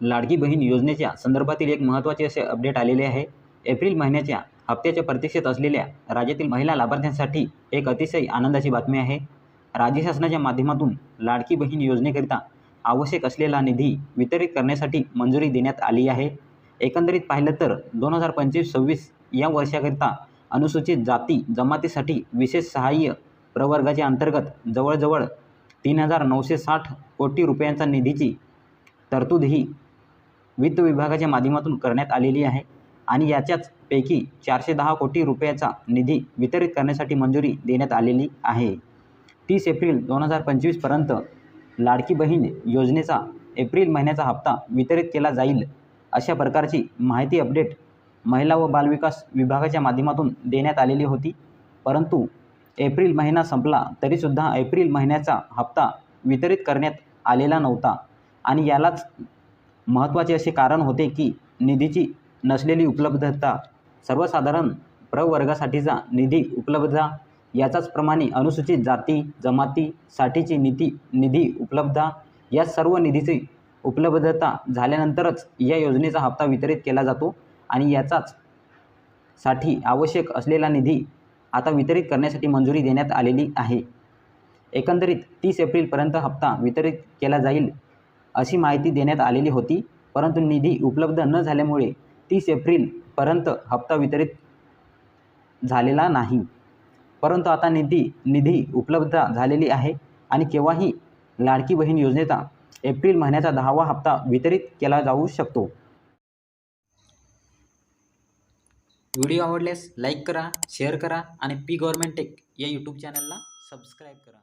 लाडकी बहीण योजनेच्या संदर्भातील एक महत्त्वाचे असे अपडेट आलेले आहे. एप्रिल महिन्याच्या हप्त्याच्या प्रतीक्षेत असलेल्या राज्यातील महिला लाभार्थ्यांसाठी एक अतिशय आनंदाची बातमी आहे. राज्य शासनाच्या माध्यमातून लाडकी बहीण योजनेकरिता आवश्यक असलेला निधी वितरित करण्यासाठी मंजुरी देण्यात आली आहे. एकंदरीत पाहिलं तर दोन हजार पंचवीस सव्वीस या वर्षाकरिता अनुसूचित जाती जमातीसाठी विशेष सहाय्य प्रवर्गाच्या अंतर्गत जवळजवळ तीन हजार नऊशे साठ कोटी रुपयांचा निधीची तरतूद ही वित्त विभागाच्या माध्यमातून करण्यात आलेली आहे. आणि याच्याच पैकी चारशे दहा कोटी रुपयाचा निधी वितरित करण्यासाठी मंजुरी देण्यात आलेली आहे. तीस एप्रिल दोन हजार पंचवीसपर्यंत लाडकी बहीण योजनेचा एप्रिल महिन्याचा हप्ता वितरित केला जाईल अशा प्रकारची माहिती अपडेट महिला व बालविकास विभागाच्या माध्यमातून देण्यात आलेली होती. परंतु एप्रिल महिना संपला तरीसुद्धा एप्रिल महिन्याचा हप्ता वितरित करण्यात आलेला नव्हता आणि यालाच महत्त्वाचे असे कारण होते की निधीची नसलेली उपलब्धता सर्वसाधारण प्रवर्गासाठीचा निधी उपलब्धता याचाच प्रमाणे अनुसूचित जाती जमातीसाठीची नीती निधी उपलब्धता या सर्व निधीची उपलब्धता झाल्यानंतरच या योजनेचा हप्ता वितरित केला जातो आणि याचाच साठी आवश्यक असलेला निधी आता वितरित करण्यासाठी मंजुरी देण्यात आलेली आहे. एकंदरीत तीस एप्रिलपर्यंत हप्ता वितरित केला जाईल अशी माहिती देण्यात आलेली होती. परंतु निधी उपलब्ध न झाल्यामुळे तीस एप्रिलपर्यंत हप्ता वितरित झालेला नाही. परंतु आता निधी निधी उपलब्ध झालेली आहे आणि केव्हाही लाडकी बहीण योजनेचा एप्रिल महिन्याचा दहावा हप्ता वितरित केला जाऊ शकतो. व्हिडिओ आवडल्यास लाईक करा शेअर करा आणि पी गव्हर्मेंट टेक या यूट्यूब चॅनलला सबस्क्राईब करा.